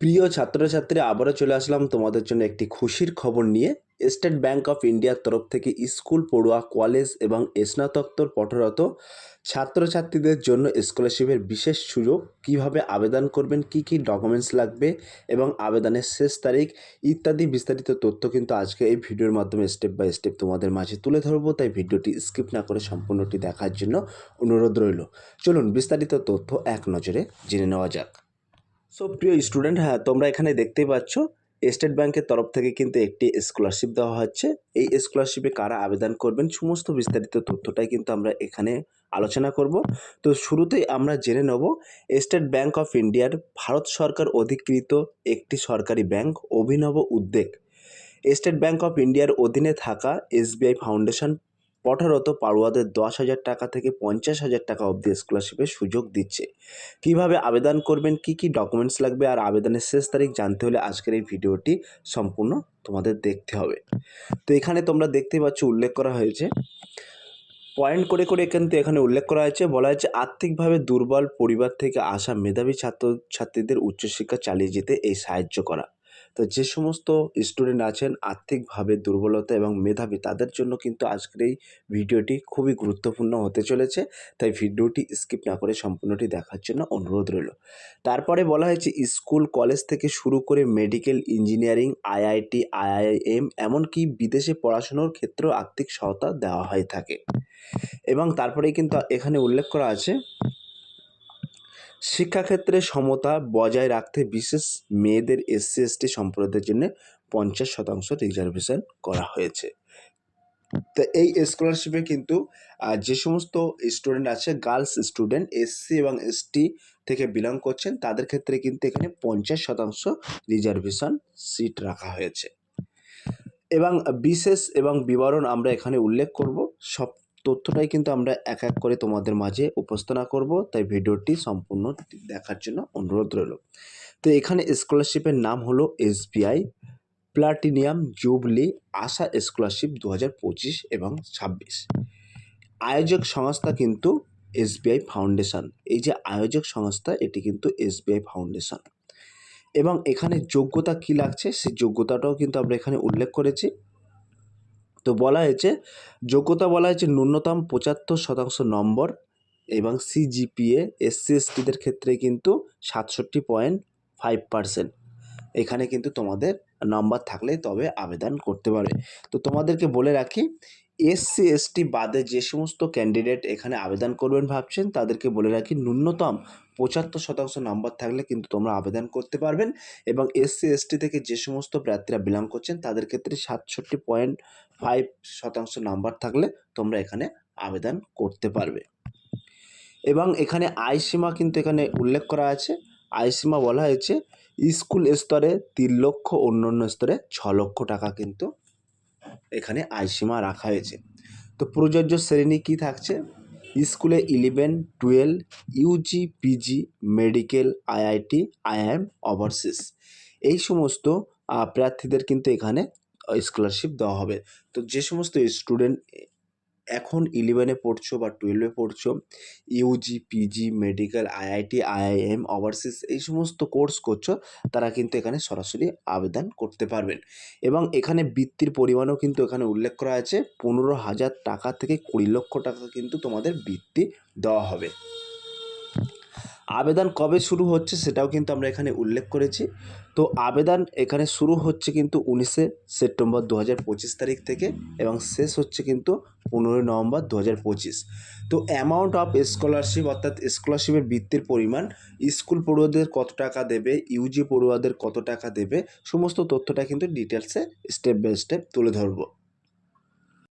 প্রিয় ছাত্রছাত্রী, আবারও চলে আসলাম তোমাদের জন্য একটি খুশির খবর নিয়ে। স্টেট ব্যাংক অফ ইন্ডিয়ার তরফ থেকে স্কুল, পড়ুয়া কলেজ এবং স্নাতকোত্তর পঠরত ছাত্রছাত্রীদের জন্য স্কলারশিপের বিশেষ সুযোগ। কীভাবে আবেদন করবেন, কি কি ডকুমেন্টস লাগবে এবং আবেদনের শেষ তারিখ ইত্যাদি বিস্তারিত তথ্য কিন্তু আজকে এই ভিডিওর মাধ্যমে স্টেপ বাই স্টেপ তোমাদের মাঝে তুলে ধরবো। তাই ভিডিওটি স্কিপ না করে সম্পূর্ণটি দেখার জন্য অনুরোধ রইল। চলুন বিস্তারিত তথ্য এক নজরে জেনে নেওয়া যাক। সো প্রিয় স্টুডেন্ট হ্যাঁ তোমরা এখানে দেখতেই পাচ্ছ স্টেট ব্যাংকের তরফ থেকে কিন্তু একটি স্কলারশিপ দেওয়া হচ্ছে। এই স্কলারশিপে কারা আবেদন করবেন, সমস্ত বিস্তারিত তথ্যটাই কিন্তু আমরা এখানে আলোচনা করব। তো, শুরুতেই আমরা জেনে নেব স্টেট ব্যাংক অফ ইন্ডিয়ার ভারত সরকার অধিকৃত একটি সরকারি ব্যাংক অভিনব উদ্যোগ স্টেট ব্যাংক অফ ইন্ডিয়ার অধীনে থাকা এসবিআই ফাউন্ডেশন পঠরত পাড়ুয়াদের দশ হাজার টাকা থেকে পঞ্চাশ হাজার টাকা অবধি স্কলারশিপের সুযোগ দিচ্ছে। কীভাবে আবেদন করবেন, কি কি ডকুমেন্টস লাগবে আর আবেদনের শেষ তারিখ জানতে হলে আজকের এই ভিডিওটি সম্পূর্ণ তোমাদের দেখতে হবে। তো এখানে তোমরা দেখতেই পাচ্ছ উল্লেখ করা হয়েছে। পয়েন্ট করে করে কিন্তু এখানে উল্লেখ করা হয়েছে। বলা হয়েছে, আর্থিকভাবে দুর্বল পরিবার থেকে আসা মেধাবী ছাত্রছাত্রীদের উচ্চশিক্ষা চালিয়ে যেতে এই সাহায্য করা। তো যে সমস্ত স্টুডেন্ট আছেন, আর্থিকভাবে দুর্বলতা এবং মেধাবী, তাদের জন্য কিন্তু আজকের এই ভিডিওটি খুবই গুরুত্বপূর্ণ হতে চলেছে। তাই ভিডিওটি স্কিপ না করে সম্পূর্ণটি দেখার জন্য অনুরোধ রইল। তারপরে বলা হয়েছে, স্কুল, কলেজ থেকে শুরু করে মেডিকেল ইঞ্জিনিয়ারিং আইআইটি আইআইএম এমনকি বিদেশে পড়াশুনোর ক্ষেত্রেও আর্থিক সহায়তা দেওয়া হয়ে থাকে। এবং তারপরেই কিন্তু এখানে উল্লেখ করা আছে শিক্ষাক্ষেত্রে সমতা বজায় রাখতে বিশেষ মেয়েদের এসসি এসটি সম্প্রদায়ের জন্য পঞ্চাশ শতাংশ রিজার্ভেশন করা হয়েছে। তো এই স্কলারশিপে কিন্তু যে সমস্ত স্টুডেন্ট আছে গার্লস স্টুডেন্ট এসসি এবং এসটি থেকে বিলং করছেন, তাদের ক্ষেত্রে কিন্তু এখানে পঞ্চাশ শতাংশ রিজার্ভেশন সিট রাখা হয়েছে। এবং বিশেষ এবং বিবরণ আমরা এখানে উল্লেখ করব। সব তথ্যটাই কিন্তু আমরা এক এক করে তোমাদের মাঝে উপস্থাপনা করব, তাই ভিডিওটি সম্পূর্ণ দেখার জন্য অনুরোধ রইল। তো এখানে স্কলারশিপের নাম হলো SBI platinum jubilee Asha scholarship দু হাজার পঁচিশ এবং ছাব্বিশ। আয়োজক সংস্থা কিন্তু এসবিআই ফাউন্ডেশন এই যে আয়োজক সংস্থা, এটি কিন্তু এসবিআই ফাউন্ডেশন এবং এখানে যোগ্যতা কি লাগছে, সেই যোগ্যতাটাও কিন্তু আমরা এখানে উল্লেখ করেছি। তো বলা হয়েছে, যোগ্যতা বলা হয়েছে ন্যূনতম পঁচাত্তর শতাংশ নম্বর এবং সিজিপিএ এসসি এসটিদের ক্ষেত্রে কিন্তু সাতষট্টি পয়েন্ট ফাইভ পারসেন্ট এখানে কিন্তু তোমাদের নম্বর থাকলে তবে আবেদন করতে পারবে। তো তোমাদেরকে বলে রাখি এসসি এসটি বাদে যে সমস্ত ক্যান্ডিডেট এখানে আবেদন করবেন ভাবছেন, তাদেরকে বলে রাখি, ন্যূনতম পঁচাত্তর শতাংশ নাম্বার থাকলে কিন্তু তোমরা আবেদন করতে পারবেন এবং এসসি এসটি থেকে যে সমস্ত প্রার্থীরা বিলং করছেন, তাদের ক্ষেত্রে সাতষট্টি পয়েন্ট ফাইভ শতাংশ নাম্বার থাকলে তোমরা এখানে আবেদন করতে পারবে। এবং এখানে আয়সীমা কিন্তু এখানে উল্লেখ করা আছে। আয়সীমা বলা হয়েছে, স্কুল স্তরে তিন লক্ষ, অন্যান্য স্তরে ছ লক্ষ টাকা কিন্তু এখানে আয়সীমা রাখা হয়েছে। তো প্রযোজ্য শ্রেণি কি থাকছে? স্কুলে eleven, twelve, UG, PG, medical, IIT, IIM overseas এই সমস্ত প্রার্থীদের কিন্তু এখানে স্কলারশিপ দেওয়া হবে। তো যে সমস্ত স্টুডেন্ট এখন ইলেভেনে পড়ছো বা টুয়েলভে পড়ছো UG PG medical IIT IIM overseas এই সমস্ত কোর্স করছ, তারা কিন্তু এখানে সরাসরি আবেদন করতে পারবেন। এবং এখানে বৃত্তির পরিমাণও কিন্তু এখানে উল্লেখ করা আছে, পনেরো হাজার টাকা থেকে কুড়ি লক্ষ টাকা কিন্তু তোমাদের বৃত্তি দেওয়া হবে। আবেদন কবে শুরু হচ্ছে সেটাও কিন্তু আমরা এখানে উল্লেখ করেছি। তো আবেদন এখানে শুরু হচ্ছে কিন্তু উনিশে সেপ্টেম্বর দু হাজার পঁচিশ তারিখ থেকে এবং শেষ হচ্ছে কিন্তু পনেরোই নভেম্বর দু হাজার পঁচিশ। তো অ্যামাউন্ট অফ স্কলারশিপ অর্থাৎ স্কলারশিপের বৃত্তির পরিমাণ স্কুল পড়ুয়াদের কত টাকা দেবে ইউজি পড়ুয়াদের কত টাকা দেবে সমস্ত তথ্যটা কিন্তু ডিটেলসে স্টেপ বাই স্টেপ তুলে ধরবো।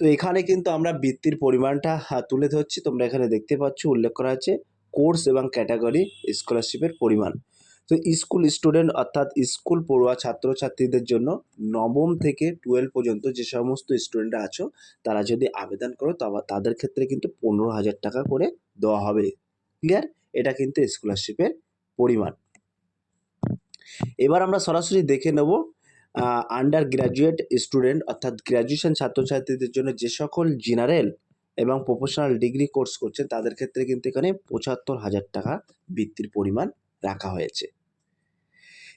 তো এখানে কিন্তু আমরা বৃত্তির পরিমাণটা হ্যাঁ, তুলে ধরছি। তোমরা এখানে দেখতে পাচ্ছ উল্লেখ করা আছে। কোর্স এবং ক্যাটাগরি স্কলারশিপের পরিমাণ। তো স্কুল স্টুডেন্ট অর্থাৎ স্কুল পড়ুয়া ছাত্রছাত্রীদের জন্য নবম থেকে টুয়েলভ পর্যন্ত যে সমস্ত স্টুডেন্ট আছো, তারা যদি আবেদন করো তাদের ক্ষেত্রে কিন্তু পনেরো হাজার টাকা করে দেওয়া হবে। ক্লিয়ার? এটা কিন্তু স্কলারশিপের পরিমাণ। এবার আমরা সরাসরি দেখে নেব আন্ডার গ্র্যাজুয়েট স্টুডেন্ট অর্থাৎ গ্র্যাজুয়েশন ছাত্রছাত্রীদের জন্য যে সকল জেনারেল এবং প্রফেশনাল ডিগ্রি কোর্স করছে, তাদের ক্ষেত্রে কিন্তু এখানে পঁচাত্তর হাজার টাকা বৃত্তির পরিমাণ রাখা হয়েছে।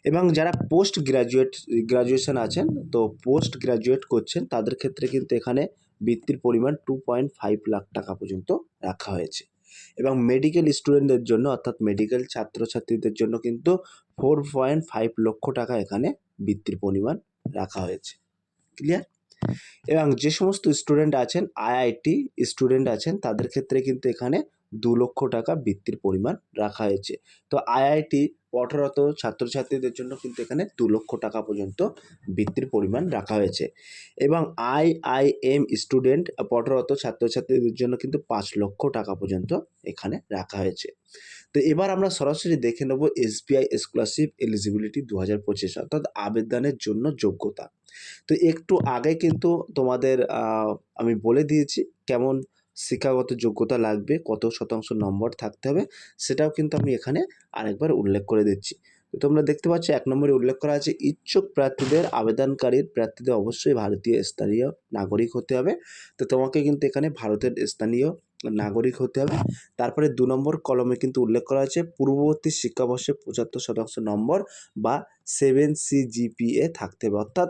এবং যারা পোস্ট গ্র্যাজুয়েট গ্র্যাজুয়েশন আছেন, তো পোস্ট গ্র্যাজুয়েট করছেন, তাদের ক্ষেত্রে কিন্তু এখানে বৃত্তির পরিমাণ টু পয়েন্ট ফাইভ লাখ টাকা পর্যন্ত রাখা হয়েছে। এবং মেডিকেল স্টুডেন্টদের জন্য, অর্থাৎ মেডিকেল ছাত্রছাত্রীদের জন্য কিন্তু ফোর পয়েন্ট ফাইভ লক্ষ টাকা এখানে বৃত্তির পরিমাণ রাখা হয়েছে। ক্লিয়ার এবং যে সমস্ত স্টুডেন্ট আছেন আইআইটি স্টুডেন্ট আছেন, তাদের ক্ষেত্রে কিন্তু এখানে দু লক্ষ টাকা বৃত্তির পরিমাণ রাখা হয়েছে। তো আইআইটি পঠরত ছাত্রছাত্রীদের জন্য কিন্তু এখানে দু লক্ষ টাকা পর্যন্ত বৃত্তির পরিমাণ রাখা হয়েছে। এবং আইআইএম স্টুডেন্ট পঠরত ছাত্রছাত্রীদের জন্য কিন্তু পাঁচ লক্ষ টাকা পর্যন্ত এখানে রাখা হয়েছে। তো এবার আমরা সরাসরি দেখে নেব এসবিআই স্কলারশিপ এলিজিবিলিটি দু হাজার পঁচিশ অর্থাৎ আবেদনের জন্য যোগ্যতা। তো একটু আগে কিন্তু তোমাদের আমি বলে দিয়েছি কেমন শিক্ষাগত যোগ্যতা লাগবে, কত শতাংশ নম্বর থাকতে হবে, সেটাও কিন্তু আমি এখানে আরেকবার উল্লেখ করে দিচ্ছি। তো তোমরা দেখতে পাচ্ছ এক নম্বরে উল্লেখ করা আছে, ইচ্ছুক প্রার্থীদের আবেদনকারীর প্রার্থীদের অবশ্যই ভারতীয় স্থানীয় নাগরিক হতে হবে। তো তোমাকে কিন্তু এখানে ভারতের স্থানীয় নাগরিক হতে হবে। তারপরে দু নম্বর কলমে কিন্তু উল্লেখ করা আছে পূর্ববর্তী শিক্ষাবর্ষে পঁচাত্তর শতাংশ নম্বর বা সেভেন সি সিজিপিএ থাকতে হবে। অর্থাৎ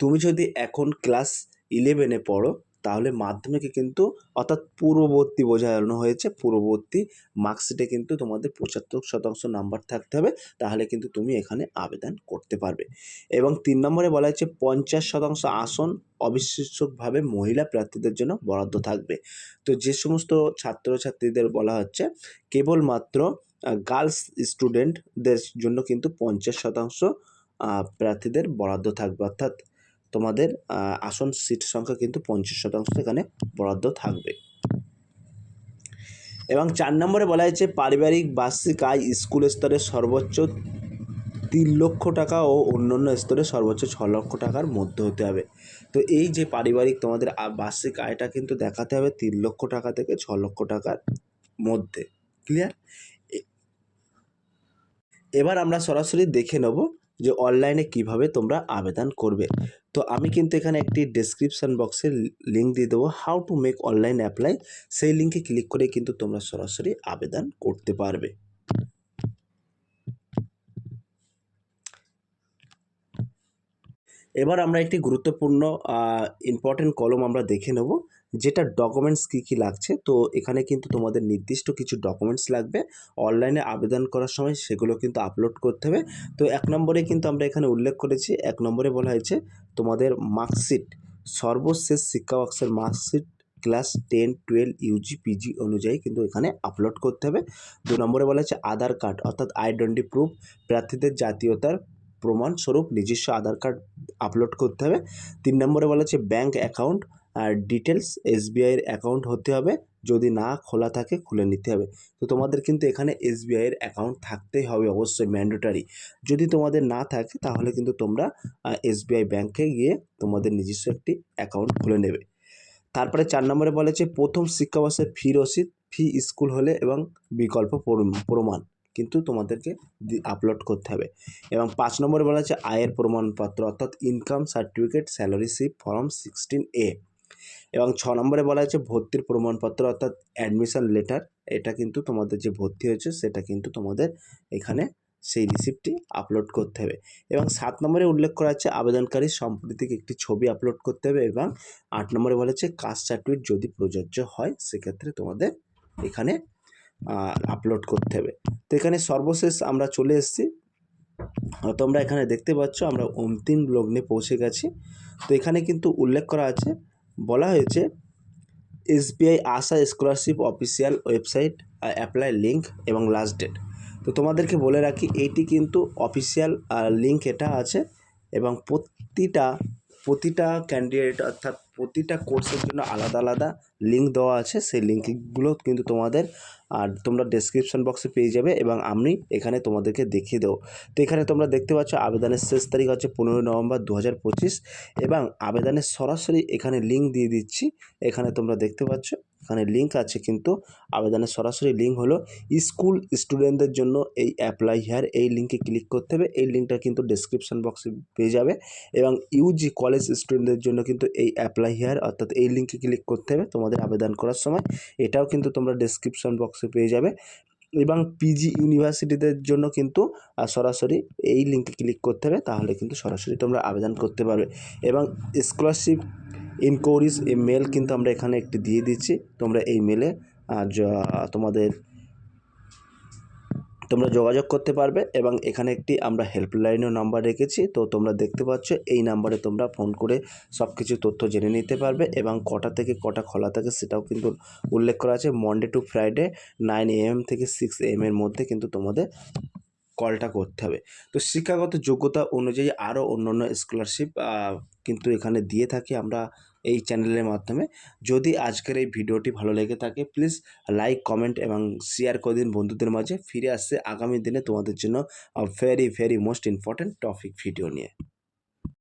তুমি যদি এখন ক্লাস ইলেভেনে পড়ো তাহলে মাধ্যমিকে কিন্তু অর্থাৎ পূর্ববর্তী বোঝানো হয়েছে, পূর্ববর্তী মার্কশিটে কিন্তু তোমাদের পঁচাত্তর শতাংশ নাম্বার থাকতে হবে, তাহলে কিন্তু তুমি এখানে আবেদন করতে পারবে। এবং তিন নম্বরে বলা হয়েছে পঞ্চাশ শতাংশ আসন অবিশ্বাস্যভাবে মহিলা প্রার্থীদের জন্য বরাদ্দ থাকবে। তো যে সমস্ত ছাত্রছাত্রীদের বলা হচ্ছে, কেবলমাত্র গার্লস স্টুডেন্টদের জন্য কিন্তু পঞ্চাশ শতাংশ প্রার্থীদের বরাদ্দ থাকবে। অর্থাৎ তোমাদের আসন সিট সংখ্যা কিন্তু পঞ্চাশ শতাংশ এখানে বরাদ্দ থাকবে। এবং চার নম্বরে বলা হয়েছে, পারিবারিক বার্ষিক আয় স্কুল স্তরে সর্বোচ্চ তিন লক্ষ টাকা ও অন্যান্য স্তরে সর্বোচ্চ ছ লক্ষ টাকার মধ্যে হতে হবে। তো এই যে পারিবারিক তোমাদের বার্ষিক আয়টা কিন্তু দেখাতে হবে তিন লক্ষ টাকা থেকে ছ লক্ষ টাকার মধ্যে। ক্লিয়ার এবার আমরা সরাসরি দেখে নেব যে অনলাইনে কীভাবে তোমরা আবেদন করবে। তো আমি কিন্তু এখানে একটি ডেসক্রিপশন বক্সে লিঙ্ক দিয়ে দেবো how to make online apply সেই লিঙ্কে ক্লিক করে কিন্তু তোমরা সরাসরি আবেদন করতে পারবে। এবার আমরা একটি গুরুত্বপূর্ণ ইম্পর্টেন্ট কলম আমরা দেখে নেব। যেটা ডকুমেন্টস কী কী লাগছে, তো এখানে কিন্তু তোমাদের নির্দিষ্ট কিছু ডকুমেন্টস লাগবে। অনলাইনে আবেদন করার সময় সেগুলো কিন্তু আপলোড করতে হবে। তো এক নম্বরে কিন্তু আমরা এখানে উল্লেখ করেছি, এক নম্বরে বলা হয়েছে তোমাদের মার্কশিট সর্বশেষ শিক্ষাবর্ষের marksheet class ten twelve UG PG অনুযায়ী কিন্তু এখানে আপলোড করতে হবে। দু নম্বরে বলা হয়েছে আধার কার্ড, অর্থাৎ আইডেন্টি প্রুফ প্রার্থীদের জাতীয়তার প্রমাণস্বরূপ নিজস্ব আধার কার্ড আপলোড করতে হবে। তিন নম্বরে বলা হচ্ছে ব্যাঙ্ক অ্যাকাউন্ট আর ডিটেলস এসবিআইয়ের অ্যাকাউন্ট হতে হবে। যদি না খোলা থাকে, খুলে নিতে হবে। তো তোমাদের কিন্তু এখানে এসবিআইয়ের অ্যাকাউন্ট থাকতেই হবে অবশ্যই ম্যান্ডেটারি যদি তোমাদের না থাকে, তাহলে কিন্তু তোমরা এসবিআই ব্যাংকে গিয়ে তোমাদের নিজস্ব একটি অ্যাকাউন্ট খুলে নেবে। তারপরে চার নম্বরে বলেছে প্রথম শিক্ষাবর্ষের ফি রসিদ, ফি স্কুল হলে এবং বিকল্প প্রম- প্রমাণ কিন্তু তোমাদেরকে আপলোড করতে হবে। এবং পাঁচ নম্বরে বলা আছে আয়ের প্রমাণপত্র অর্থাৎ income certificate salary slip form sixteen A এবং ছ নম্বরে বলা হয়েছে ভর্তির প্রমাণপত্র অর্থাৎ অ্যাডমিশন লেটার এটা কিন্তু তোমাদের যে ভর্তি হয়েছে সেটা কিন্তু তোমাদের এখানে সেই রিসিপ্টটি আপলোড করতে হবে। এবং সাত নম্বরে উল্লেখ করা আছে আবেদনকারী সম্প্রতিক একটি ছবি আপলোড করতে হবে এবং আট নম্বরে বলা আছে কাস্ট সার্টিফিকেট যদি প্রযোজ্য হয় সেক্ষেত্রে তোমাদের এখানে আপলোড করতে হবে। তো এখানে সর্বশেষ আমরা চলে এসেছি। তোমরা এখানে দেখতে পাচ্ছ আমরা অন্তিম লগ্নে পৌঁছে গেছি। তো এখানে কিন্তু উল্লেখ করা আছে বলা হয়েছে, SBI, Asha scholarship official website apply link এবং লাস্ট ডেট তো তোমাদেরকে বলে রাখি, এটি কিন্তু অফিসিয়াল লিঙ্ক এটা আছে এবং প্রতিটা প্রতিটা ক্যান্ডিডেট অর্থাৎ প্রতিটা কোর্সের জন্য আলাদা আলাদা লিঙ্ক দেওয়া আছে। সেই লিঙ্কগুলো কিন্তু তোমাদের, আর তোমরা ডেসক্রিপশন বক্সে পেয়ে যাবে এবং আমি এখানে তোমাদেরকে দেখিয়ে দেবো। তো এখানে তোমরা দেখতে পাচ্ছ, আবেদনের শেষ তারিখ হচ্ছে পনেরোই নভেম্বর দু হাজার পঁচিশ এবং আবেদনের সরাসরি এখানে লিঙ্ক দিয়ে দিচ্ছি। এখানে তোমরা দেখতে পাচ্ছ এখানে লিঙ্ক আছে কিন্তু আবেদনের সরাসরি লিঙ্ক হলো স্কুল স্টুডেন্টদের জন্য এই অ্যাপ্লাই হেয়ার এই লিঙ্কে ক্লিক করতে হবে। এই লিঙ্কটা কিন্তু ডেসক্রিপশন বক্সে পেয়ে যাবে এবং ইউজি কলেজ স্টুডেন্টদের জন্য কিন্তু এই অ্যাপ্লাই হেয়ার অর্থাৎ এই লিঙ্কে ক্লিক করতে হবে তোমাদের আবেদন করার সময়। এটাও কিন্তু তোমরা ডেসক্রিপশন বক্সে পেয়ে যাবে এবং পিজি ইউনিভার্সিটিদের জন্য কিন্তু সরাসরি এই লিঙ্কে ক্লিক করতে হবে, তাহলে কিন্তু সরাসরি তোমরা আবেদন করতে পারবে। এবং স্কলারশিপ ইনকোয়ারিজ এই মেল কিন্তু আমরা এখানে একটি দিয়ে দিচ্ছি। তোমরা এই মেলে তোমাদের, তোমরা যোগাযোগ করতে পারবে এবং এখানে একটি আমরা হেল্পলাইনও নাম্বার রেখেছি। তো তোমরা দেখতে পাচ্ছ, এই নাম্বারে তোমরা ফোন করে সব কিছু তথ্য জেনে নিতে পারবে এবং কটা থেকে কটা খোলা থাকে সেটাও কিন্তু উল্লেখ করা আছে। Monday to Friday nine AM থেকে সিক্স এম এর মধ্যে কিন্তু তোমাদের কলটা করতে হবে। তো শিক্ষাগত যোগ্যতা অনুযায়ী আরও অন্য অন্য স্কলারশিপ কিন্তু এখানে দিয়ে থাকি আমরা এই চ্যানেলের মাধ্যমে। যদি আজকের এই ভিডিওটি ভালো লেগে থাকে প্লিজ লাইক কমেন্ট এবং শেয়ার করে দিন বন্ধুদের মাঝে। ফিরে আসছে আগামী দিনে তোমাদের জন্য very very most important topic video নিয়ে।